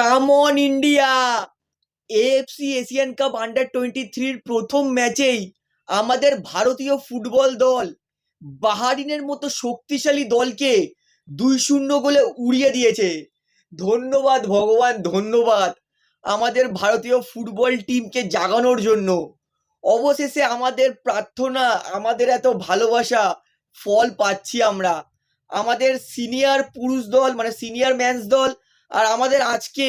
Come on India AFC Asian cup under twenty থ্রির প্রথম ম্যাচেই আমাদের ভারতীয় ফুটবল দল বাহারিনের মতো শক্তিশালী দলকে দুই শূন্য গোলে উড়িয়ে দিয়েছে। ধন্যবাদ, ভগবান, ধন্যবাদ আমাদের ভারতীয় ফুটবল টিমকে জাগানোর জন্য। অবশেষে আমাদের প্রার্থনা, আমাদের এত ভালোবাসা, ফল পাচ্ছি আমরা। আমাদের সিনিয়র পুরুষ দল মানে সিনিয়র ম্যানস দল আর আমাদের আজকে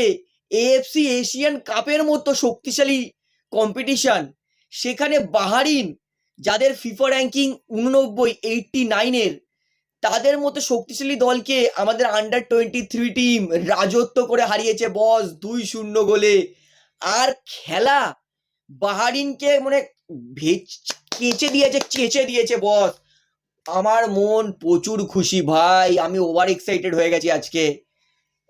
এএফসি এশিয়ান কাপের মতো শক্তিশালী কম্পিটিশান সেখানে বাহারিন, যাদের ফিফা র্যাঙ্কিং উননব্বই এইটটি নাইনের তাদের মতো শক্তিশালী দলকে আমাদের আন্ডার টোয়েন্টি থ্রি টিম রাজত্ব করে হারিয়েছে বস দুই শূন্য গোলে। আর খেলা, বাহারিনকে মানে ভেজ, কেচে দিয়েছে, চেঁচে দিয়েছে বস আমার মন প্রচুর খুশি, ভাই, আমি ওভার এক্সাইটেড হয়ে গেছি আজকে।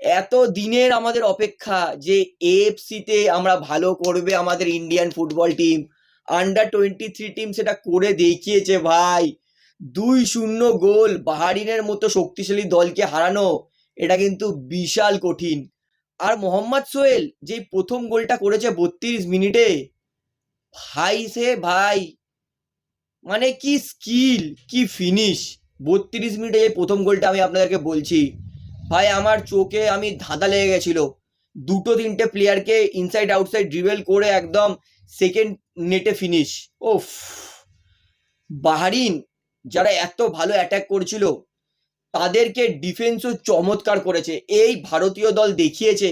এত দিনের আমাদের অপেক্ষা যে এএফসিতে আমরা ভালো করবে আমাদের Indian football team under twenty three team সেটা করে দেখিয়েছে ভাই। দুই শূন্য গোল, বাহারিনের মতো শক্তিশালী দলকে হারানো, এটা কিন্তু বিশাল কঠিন। আর মোহাম্মদ সোহেল, যে প্রথম গোলটা করেছে বত্রিশ মিনিটে, ভাই সে ভাই মানে কি স্কিল কি ফিনিশ বত্রিশ মিনিটে এই প্রথম গোলটা আমি আপনাদেরকে বলছি। ভাই, আমার চোখে আমি ধাঁধা লেগে গেছিল। দুটো তিনটে প্লেয়ারকে ইনসাইড আউটসাইড ড্রিবেল করে একদম সেকেন্ড নেটে ফিনিশ ওফ বাহারিন, যারা এত ভালো অ্যাটাক করছিল, তাদেরকে ডিফেন্সও চমৎকার করেছে। এই ভারতীয় দল দেখিয়েছে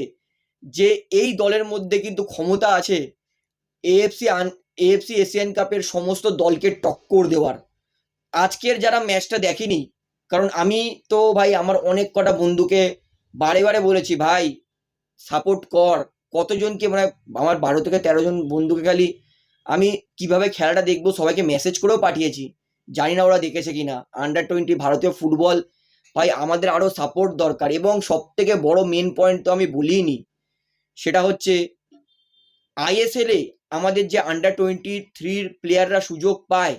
যে এই দলের মধ্যে কিন্তু ক্ষমতা আছে এএফসি আন এএফসি এশিয়ান কাপের সমস্ত দলকে টক্কর দেওয়ার। আজকের যারা ম্যাচটা দেখেনি কারণ আমি তো ভাই আমার অনেক কটা বন্ধুকে বারে বারে বলেছি, ভাই সাপোর্ট কর। কতজনকে মানে আমার বারো থেকে তেরো জন বন্ধুকে খালি আমি কীভাবে খেলাটা দেখব সবাইকে মেসেজ করেও পাঠিয়েছি। জানি না ওরা দেখেছে কিনা। আন্ডার টোয়েন্টি ভারতীয় ফুটবল ভাই, আমাদের আরও সাপোর্ট দরকার এবং সব থেকে বড় মেন পয়েন্ট তো আমি বলিনি। সেটা হচ্ছে আইএসএলে আমাদের যে আন্ডার টোয়েন্টি থ্রির প্লেয়াররা সুযোগ পায়,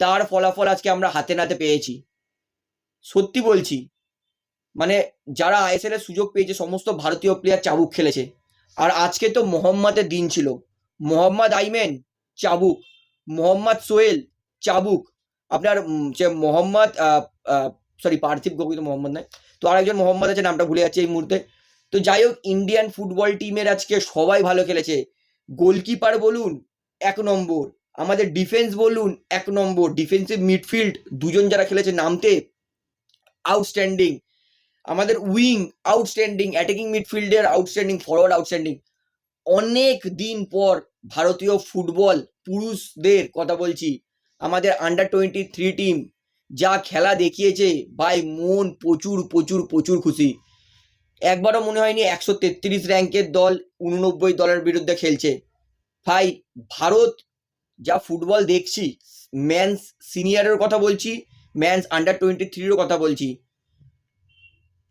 তার ফলাফল আজকে আমরা হাতে নাতে পেয়েছি। সত্যি বলছি। মানে যারা আইএসএল এর সুযোগ পেয়েছে, সমস্ত ভারতীয় প্লেয়ার চাবুক খেলেছে। আর আজকে তো মোহাম্মদের দিন ছিল। মোহাম্মদ আইমেন চাবুক, মোহাম্মদ সোহেল চাবুক। আপনার যে মোহাম্মদ সরি পার্থিব গগৈ তো মোহাম্মদ নয়। তো আরেকজন মোহাম্মদ আছে, নামটা ভুলে যাচ্ছে এই মুহূর্তে। তো যাই হোক ইন্ডিয়ান ফুটবল টিমের আজকে সবাই ভালো খেলেছে। গোলকিপার বলুন, এক নম্বর। আমাদের ডিফেন্স বলুন, এক নম্বর। ডিফেন্সিভ মিডফিল্ড দুজন যারা খেলেছে, নামতে আউটস্ট্যান্ডিং আমাদের উইং আউটস্ট্যান্ডিং অ্যাটাকিং মিডফিল্ডের আউটস্ট্যান্ডিং ফরওয়ার্ড আউটস্ট্যান্ডিং অনেক দিন পর ভারতীয় ফুটবল পুরুষদের কথা বলছি। আমাদের আন্ডার টোয়েন্টি থ্রি টিম যা খেলা দেখিয়েছে, ভাই মন প্রচুর প্রচুর প্রচুর খুশি। একবারও মনে হয়নি একশো তেত্রিশ র্যাঙ্কের দল উননব্বই দলের বিরুদ্ধে খেলছে। ভাই, ভারত যা ফুটবল দেখছি ম্যানস সিনিয়রের কথা বলছি ম্যানস আন্ডার টোয়েন্টি থ্রিরও কথা বলছি।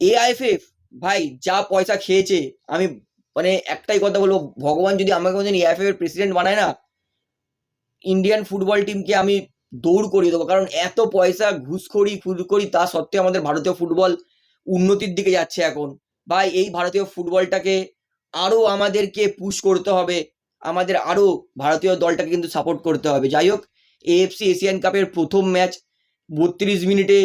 এআইএফএফ ভাই, যা পয়সা খেয়েছে, আমি মানে একটাই কথা বলব, ভগবান যদি আমাকে কোনোদিন এআইএফএফ এর প্রেসিডেন্ট বানায় না ইন্ডিয়ান ফুটবল টিমকে আমি দৌড় করিয়ে দেবো, কারণ এত পয়সা ঘুষখড়ি ফুটখড়ি তা সত্ত্বেও আমাদের ভারতীয় ফুটবল উন্নতির দিকে যাচ্ছে এখন। ভাই, এই ভারতীয় ফুটবলটাকে আরও আমাদেরকে পুশ করতে হবে, আমাদের আরও ভারতীয় দলটাকে কিন্তু সাপোর্ট করতে হবে। যাই হোক এএফসি এশিয়ান কাপের প্রথম ম্যাচ বত্রিশ মিনিটে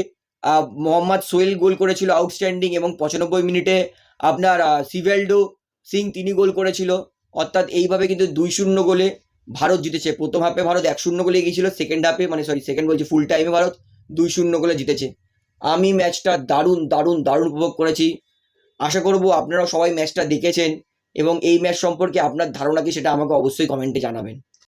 মোহাম্মদ সোহেল গোল করেছিল আউটস্ট্যান্ডিং এবং পঁচানব্বই মিনিটে আপনার সিভেলডো সিং তিনি গোল করেছিল। অর্থাৎ এইভাবে কিন্তু দুই শূন্য গোলে ভারত জিতেছে। প্রথম হাফে ভারত এক শূন্য গোলে এগিয়েছিল সেকেন্ড হাফে মানে সরি সেকেন্ড বলছি ফুল টাইমে ভারত দুই শূন্য গোলে জিতেছে। আমি ম্যাচটা দারুণ দারুণ দারুণ উপভোগ করেছি। আশা করব আপনারাও সবাই ম্যাচটা দেখেছেন এবং এই ম্যাচ সম্পর্কে আপনার ধারণা কি সেটা আমাকে অবশ্যই কমেন্টে জানাবেন।